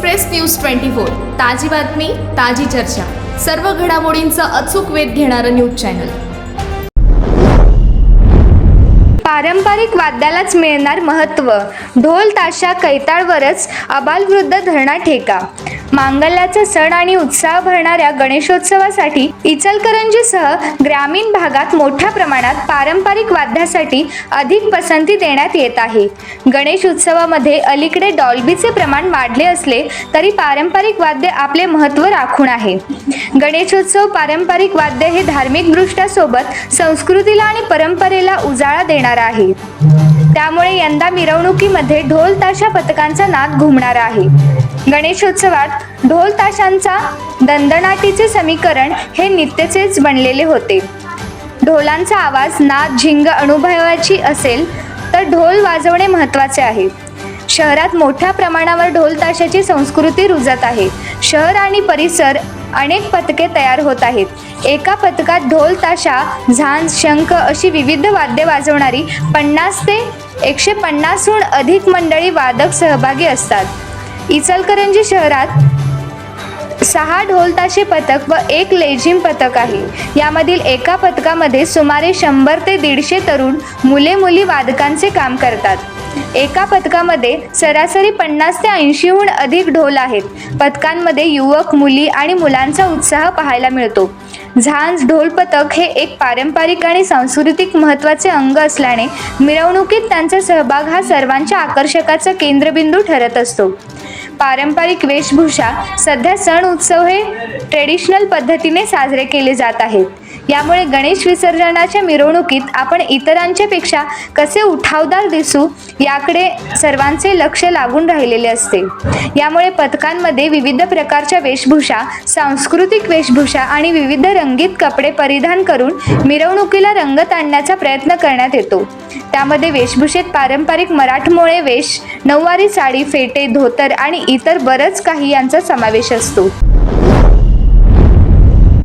Express news twenty four. ताजी बातमी ताजी चर्चा. सर्व घडामोडींचा अचूक वेध घेणारं न्यूज चॅनल. पारंपरिक वाद्यालाच मिळणार महत्त्व. ढोल ताशा कैताळवरच अबालवृद्ध धरणा ठेका. मांगल्याचा सण आणि उत्साह भरणाऱ्या गणेशोत्सवासाठी इचलकरंजीसह ग्रामीण भागात मोठ्या प्रमाणात पारंपरिक वाद्यासाठी अधिक पसंती देण्यात येत आहे. गणेश उत्सवामध्ये अलीकडे डॉल्बीचे प्रमाण वाढले असले तरी पारंपरिक वाद्य आपले महत्त्व राखून आहे. गणेशोत्सव पारंपरिक वाद्य हे धार्मिकदृष्ट्या संस्कृतीला आणि परंपरेला उजाळा देणारा आहे. त्यामुळे यंदा मिरवणुकीमध्ये ढोल ताशा पथकांचा नाद घुमणार आहे. गणेशोत्सवात ढोल ताशांचा दंदनाटीचे समीकरण हे नित्यचेच बनलेले होते. ढोलांचा आवाज नाद झिंग अनुभवाची असेल तर ढोल वाजवणे महत्त्वाचे आहे. शहरात मोठ्या प्रमाणावर ढोल ताशाची संस्कृती रुजत आहे. शहर आणि परिसर अनेक पथके तयार होत आहेत. एका पथकात ढोल ताशा झांज शंख अशी विविध वाद्ये वाजवणारी पन्नास ते एकशे पन्नासहून अधिक मंडळी वादक सहभागी असतात. इचलकरंजी शहरात सहा ढोलताशे पथक व एक लेझिम पथक आहे. यामधील एका पथकामध्ये सुमारे शंभर ते दीडशे तरुण मुले मुली वादकांचे काम करतात. एका पथकामध्ये सरासरी पन्नास ते ऐंशीहून अधिक ढोल आहेत. पथकांमध्ये युवक मुली आणि मुलांचा उत्साह पाहायला मिळतो. झांज ढोल पथक हे एक पारंपरिक आणि सांस्कृतिक महत्त्वाचे अंग असल्याने मिरवणुकीत त्यांचा सहभाग हा सर्वांच्या आकर्षकाचा केंद्रबिंदू ठरत असतो. पारंपरिक वेशभूषा सध्या सण उत्सव हे ट्रेडिशनल पद्धतीने साजरे केले जात आहेत. यामुळे गणेश विसर्जनाच्या मिरवणुकीत आपण इतरांच्या पेक्षा कसे उठावदार दिसू याकडे सर्वांचे लक्ष लागून राहिलेले असते. यामुळे पथकांमध्ये विविध प्रकारच्या वेशभूषा सांस्कृतिक वेशभूषा आणि विविध रंगीत कपडे परिधान करून मिरवणुकीला रंगत आणण्याचा प्रयत्न करण्यात येतो. त्यामध्ये वेशभूषेत पारंपरिक मराठमोळे वेश नऊवारी साडी फेटे धोतर आणि इतर बरंच काही यांचा समावेश असतो.